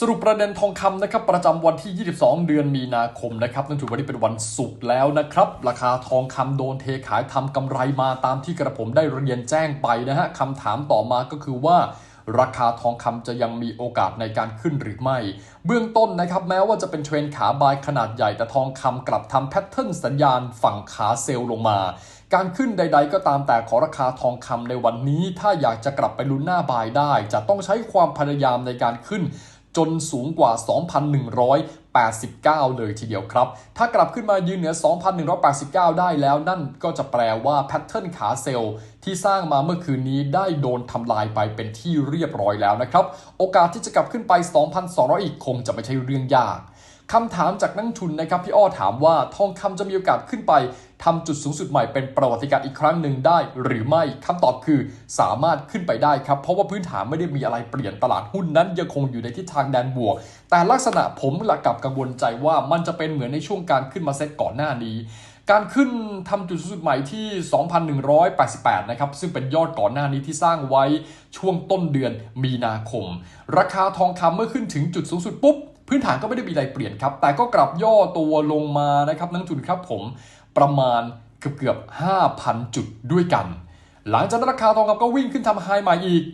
สรุปประเด็นทองคำนะครับประจำวันที่ 22 เดือนมีนาคมนะครับนั่นถือว่านี่เป็นวันศุกร์แล้วนะครับ ราคาทองคำโดนเทขายทำกำไรมาตามที่กระผมได้เรียนแจ้งไปนะฮะคำถามต่อมาก็คือว่าราคาทองคำจะยังมีโอกาสในการขึ้นหรือไม่ เบื้องต้นนะครับแม้ว่าจะเป็นเทรนขาบายขนาดใหญ่แต่ทองคำกลับทำแพทเทิร์นสัญญาณฝั่งขาเซลล์ลงมา การขึ้นใด ๆ ก็ตามแต่ขอราคาทองคำในวันนี้ ถ้าอยากจะกลับไปลุ้นหน้าบายได้ จะต้องใช้ความพยายามในการขึ้น จนสูงกว่า 2,189 เลยทีเดียวครับ ถ้ากลับขึ้นมายืนเหนือ 2,189 ได้แล้วนั่นก็จะแปลว่าแพทเทิร์นขาเซลล์ที่สร้างมาเมื่อคืนนี้ได้โดนทำลายไปเป็นที่เรียบร้อยแล้วนะครับ โอกาสที่จะกลับขึ้นไป 2,200 อีกคงจะไม่ใช่เรื่องยาก คำถามจากนักทุนนะครับพี่อ้อถามว่าทองคำจะมีโอกาสขึ้นไปทำจุดสูงสุดใหม่เป็นประวัติการอีกครั้งหนึ่งได้หรือไม่คำตอบคือสามารถขึ้นไปได้ครับ เพราะว่าพื้นฐานไม่ได้มีอะไรเปลี่ยนตลาดหุ้นนั้นยังคงอยู่ในทิศทางแดนบวก แต่ลักษณะผมหลักกับกังวลใจว่ามันจะเป็นเหมือนในช่วงการขึ้นมาเซตก่อนหน้านี้การขึ้นทำจุดสูงสุดใหม่ที่ 2,188 นะครับ ซึ่งเป็นยอดก่อนหน้านี้ที่สร้างไว้ช่วงต้นเดือนมีนาคม ราคาทองคำเมื่อขึ้นถึงจุดสูงสุดปุ๊บ พื้นฐานก็ไม่ได้มีอะไรเปลี่ยนครับ แต่ก็กลับย่อตัวลงมานะครับนักทุนครับผมประมาณเกือบเกือบ5,000 จุดด้วยกัน หลังจากนั้นราคาทองคำก็วิ่งขึ้นทำไฮใหม่อีก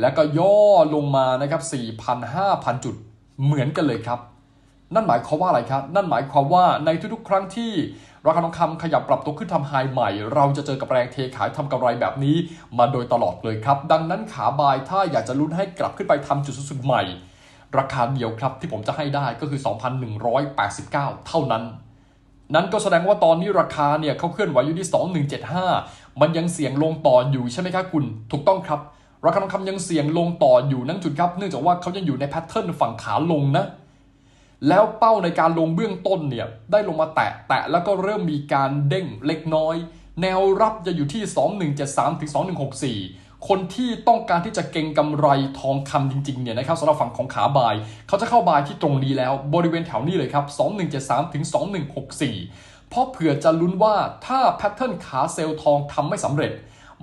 แล้วก็ย่อลงมานะครับ4,000-5,000 จุดเหมือนกันเลยครับ นั่นหมายความว่าอะไรครับ นั่นหมายความว่าในทุกๆ ครั้งที่ราคาทองคำขยับปรับตัวขึ้นทำไฮใหม่ เราจะเจอกับแรงเทขายทำกำไรแบบนี้ มาโดยตลอดเลยครับ ดังนั้นขาบายถ้าอยากจะลุ้นให้กลับขึ้นไปทำจุดสูงสุดใหม่ ราคาเดียวครับที่ผมจะให้ได้ก็คือ 2,189 เท่านั้น นั้นก็แสดงว่าตอนนี้ราคาเนี่ยเขาเคลื่อนไหวอยู่ที่ 2175 มันยังเสี่ยงลงต่ออยู่ใช่ไหมครับคุณ ถูกต้องครับ ราคาทองคำยังเสี่ยงลงต่ออยู่นั่นจุดครับ เนื่องจากว่าเขายังอยู่ในแพทเทิร์นฝั่งขาลงนะแล้วเป้าในการลงเบื้องต้นเนี่ยได้ลงมาแตะแตะแล้วก็เริ่มมีการเด้งเล็กน้อย แนวรับจะอยู่ที่ 2173ถึง2164 คนที่ต้องการที่จะเก็งกำไรทองคำจริงๆเนี่ยนะครับสำหรับฝั่งของขาบาย เขาจะเข้าบายที่ตรงนี้แล้วบริเวณแถวนี้เลยครับ 2173 ถึง 2164 เพราะเผื่อจะลุ้นว่าถ้าแพทเทิร์นขาเซลล์ทองทำไม่สำเร็จ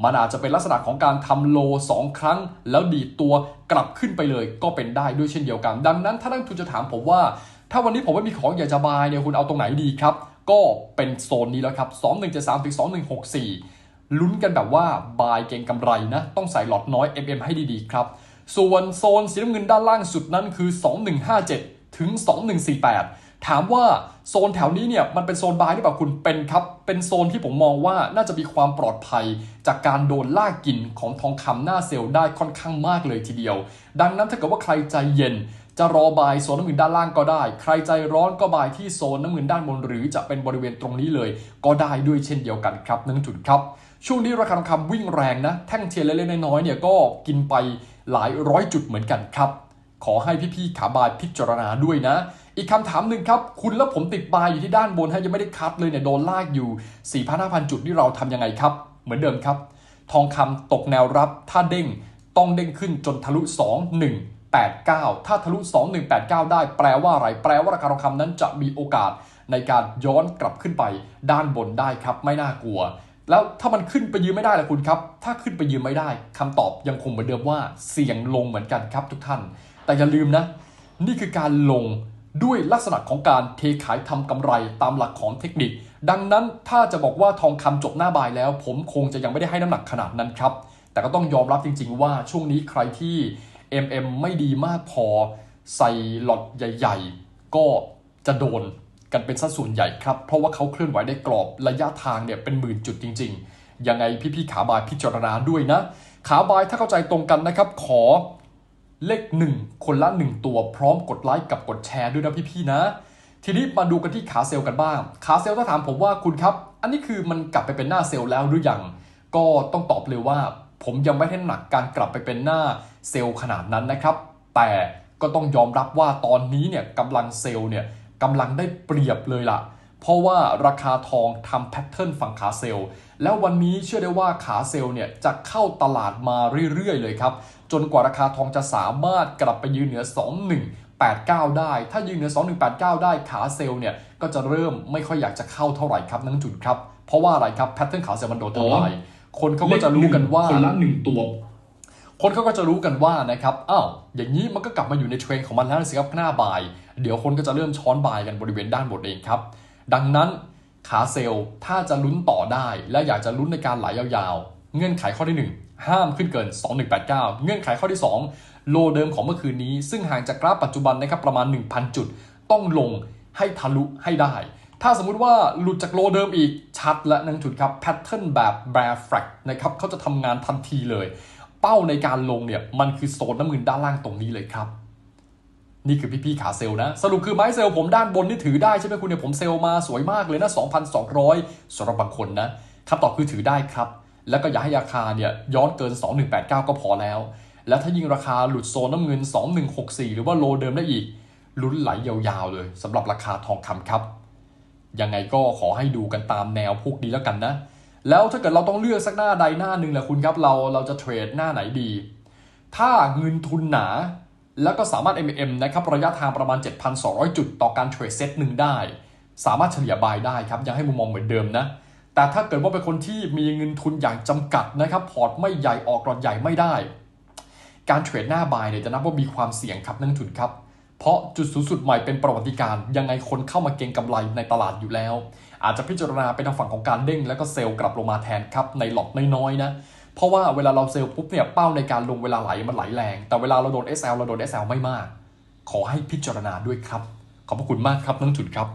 มันอาจจะเป็นลักษณะของการทำโล 2 ครั้ง แล้วดีดตัวกลับขึ้นไปเลยก็เป็นได้ด้วยเช่นเดียวกัน ดังนั้นถ้านักทุนจะถามผมว่า ถ้าวันนี้ผมไม่มีของอยากจะบายเนี่ยคุณเอาตรงไหนดีครับก็เป็นโซนนี้แล้วครับ 2173ถึง2164 ลุ้นกันแบบว่าบายเก่งกำไรนะ ต้องใส่หลอดน้อย MM ให้ดีๆ ครับ ส่วนโซนสีน้ำเงินด้านล่างสุดนั้นคือ 2157 ถึง 2148 ถามว่าโซนแถวนี้เนี่ยมันเป็นโซนบายหรือเปล่าคุณเป็นครับ เป็นโซนที่ผมมองว่าน่าจะมีความปลอดภัย จากการโดนล่ากินของทองคำหน้าเซลล์ได้ค่อนข้างมากเลยทีเดียว ดังนั้นถ้าเกิดว่าใครใจเย็น จะรอบายโซนน้ำเงินด้านล่างก็ได้ ใครใจร้อนก็บายที่โซนน้ำเงินด้านบน หรือจะเป็นบริเวณตรงนี้เลย ก็ได้ด้วยเช่นเดียวกันครับนักทุนครับ ช่วงนี้ราคาทองคำวิ่งแรงนะ แท่งเทียนเล็กๆน้อยๆเนี่ยก็กินไปหลายร้อยจุดเหมือนกันครับ ขอให้พี่ๆขาบายพิจารณาด้วยนะ อีกคำถามหนึ่งครับ คุณแล้วผมติดบายอยู่ที่ด้านบนฮะยังไม่ได้คัดเลยเนี่ยโดนลากอยู่4,500จุดนี่เราทำยังไงครับ เหมือนเดิมครับ ทองคำตกแนวรับถ้าเด้งต้องเด้งขึ้นจนทะลุ 2189 ถ้าทะลุ 2189 ได้แปลว่าอะไร แปลว่าราคาทองคำนั้นจะมีโอกาสในการย้อนกลับขึ้นไปด้านบนได้ครับ ไม่น่ากลัว แล้วถ้ามันขึ้นไปยืนไม่ได้ล่ะคุณครับ ถ้าขึ้นไปยืนไม่ได้คำตอบยังคงเหมือนเดิมว่า เสี่ยงลงเหมือนกันครับทุกท่าน แต่อย่าลืมนะ นี่คือการลงด้วยลักษณะของการเทขายทำกำไรตามหลักของเทคนิค ดังนั้นถ้าจะบอกว่าทองคำจบหน้าบายแล้ว ผมคงจะยังไม่ได้ให้น้ำหนักขนาดนั้นครับ แต่ก็ต้องยอมรับจริง ๆ ว่าช่วงนี้ใครที่ MM ไม่ดีมากพอใส่หลอดใหญ่ ๆ ก็จะโดนกันเป็นสัดส่วนใหญ่ครับ เพราะว่าเขาเคลื่อนไหวได้กรอบระยะทางเนี่ยเป็นหมื่นจุดจริง ๆ ยังไงพี่ๆขาบายพิจารณาด้วยนะ ขาบายถ้าเข้าใจตรงกันนะครับ ขอเลขหนึ่งคนละหนึ่งตัวพร้อมกดไลค์กับกดแชร์ด้วยนะพี่ๆนะ ทีนี้มาดูกันที่ขาเซลล์กันบ้าง ขาเซลล์ถ้าถามผมว่าคุณครับ อันนี้คือมันกลับไปเป็นหน้าเซลล์แล้วหรือยังก็ต้องตอบเลยว่า ผมยังไม่ให้น้ำหนักการกลับไปเป็นหน้า เซลล์ขนาดนั้นนะครับ แต่ก็ต้องยอมรับว่าตอนนี้เนี่ยกำลังเซลล์เนี่ยกำลังได้เปรียบเลยล่ะ เพราะว่าราคาทองทำแพทเทิร์นฝั่งขาเซลล์ แล้ววันนี้เชื่อได้ว่าขาเซลล์เนี่ยจะเข้าตลาดมาเรื่อยๆ เลยครับ จนกว่าราคาทองจะสามารถกลับไปยืนเหนือ 2189 ได้ ถ้ายืนเหนือ 2189 ได้ขาเซลล์เนี่ยก็จะเริ่มไม่ค่อยอยากจะเข้าเท่าไหร่ครับนักลงทุนครับ เพราะว่าอะไรครับแพทเทิร์นขาเซลล์มันโดนทำลายคนเขาก็จะรู้กันว่าคนละหนึ่งตัว คนเขาก็จะรู้กันว่านะครับอ้าวอย่างนี้มันก็กลับมาอยู่ในเทรนของมันแล้วสิครับหน้าบ่าย เดี๋ยวคนก็จะเริ่มช้อนบ่ายกันบริเวณด้านบนเองครับ ดังนั้นขาเซลล์ถ้าจะลุ้นต่อได้ และอยากจะลุ้นในการไหลยาวๆ เงื่อนไขข้อที่ 1 ห้ามขึ้นเกิน 2189 เงื่อนไขข้อที่ 2 โลเดิมของเมื่อคืนนี้ ซึ่งห่างจากกราฟปัจจุบันนะครับประมาณ 1,000 จุด ต้องลงให้ทะลุให้ได้ ถ้าสมมุติว่าหลุดจากโลเดิมอีกชัดและนังจุดครับแพทเทิร์นแบบ bear flag นะครับเขาจะทำงานทันทีเลย ป้าในการลงเนี่ยมันคือโซนน้ำเงินด้านล่างตรงนี้เลยครับ นี่คือพี่ๆขาเซลนะ สรุปคือไม้เซลผมด้านบนนี่ถือได้ใช่ไหมคุณเนี่ยผมเซลมาสวยมากเลยนะ 2,200สำหรับบางคนนะคำตอบคือถือได้ครับ แล้วก็อย่าให้ราคาเนี่ยย้อนเกิน 2189 ก็พอแล้ว แล้วถ้ายิ่งราคาหลุดโซนน้ำเงิน 2164 หรือว่าโลเดิมได้อีกลุ้นไหลยาวๆเลยสำหรับราคาทองคำครับยังไงก็ขอให้ดูกันตามแนวพวกนี้แล้วกันนะ แล้วถ้าเกิดเราต้องเลือกสักหน้าใดหน้าหนึ่งแหละคุณครับเราเราจะเทรดหน้าไหนดี ถ้าเงินทุนหนา แล้วก็สามารถ MM นะครับระยะทางประมาณ 7,200 จุด ต่อการเทรดเซตหนึ่งได้ สามารถเฉลี่ยบายได้ครับยังให้มุมมองเหมือนเดิมนะแต่ถ้าเกิดว่าเป็นคนที่มีเงินทุนอย่างจำกัดนะครับพอร์ตไม่ใหญ่ออกรอดใหญ่ไม่ได้ การเทรดหน้าบายเนี่ยจะนับว่ามีความเสี่ยงครับนักทุนครับ เพราะจุดสูงสุดใหม่เป็นประวัติการณ์ยังไงคนเข้ามาเก็งกำไรในตลาดอยู่แล้ว อาจจะพิจารณาไปทางฝั่งของการเด้งแล้วก็เซลล์กลับลงมาแทนครับในหลอดน้อยๆนะเพราะว่าเวลาเราเซลล์ปุ๊บเนี่ยเป้าในการลงเวลาไหลมันไหลแรง แต่เวลาเราโดน SL เราโดน SL ไม่มาก ขอให้พิจารณาด้วยครับ ขอบพระคุณมากครับนักลงทุนครับ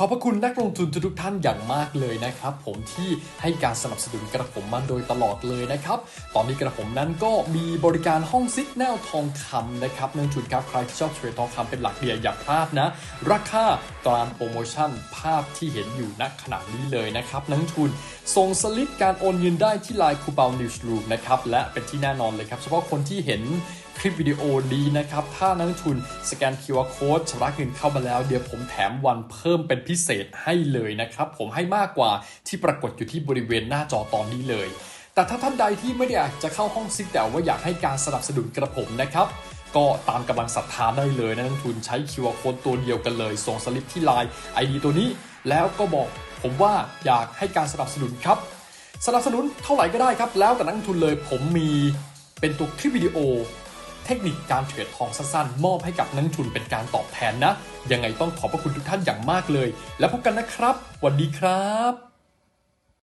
ขอบพระคุณนักลงทุนทุกท่านอย่างมากเลยนะครับ ผมที่ให้การสนับสนุนกระผมมาโดยตลอดเลยนะครับ ตอนนี้กระผมนั้นก็มีบริการห้องซิกแนลทองคำนะครับนักลงทุนครับใครที่ชอบเทรดทองคำเป็นหลักเดียอย่าพลาดนะ ราคาตามโปรโมชั่นภาพที่เห็นอยู่ณขณะนี้เลยนะครับนักลงทุนส่งสลิปการโอนเงินได้ที่ไลน์คูเปองนิวส์รูมนะครับและเป็นที่แน่นอนเลยครับเฉพาะคนที่เห็น คลิปวิดีโอนี้นะครับ ถ้านักลงทุนสแกน QR Code ชำระเงินเข้ามาแล้ว เดี๋ยวผมแถมวันเพิ่มเป็นพิเศษให้เลยนะครับ ผมให้มากกว่าที่ปรากฏอยู่ที่บริเวณหน้าจอตอนนี้เลย แต่ถ้าท่านใดที่ไม่ได้อยากจะเข้าห้องซิกแต่ว่าอยากให้การสนับสนุนกระผมนะครับก็ตามกำลังศรัทธาได้เลยนะนักลงทุนใช้ QR Code ตัวเดียวกันเลย ส่งสลิปที่ไลน์ ID ตัวนี้ แล้วก็บอกผมว่าอยากให้การสนับสนุนครับ สนับสนุนเท่าไหร่ก็ได้ครับ แล้วแต่นักลงทุนเลยผมมีเป็นตัวคลิปวิดีโอ เทคนิคการเทรดทองสั้นๆ มอบให้กับนักทุนเป็นการตอบแทนนะ ยังไงต้องขอบพระคุณทุกท่านอย่างมากเลย แล้วพบกันนะครับสวัสดีครับ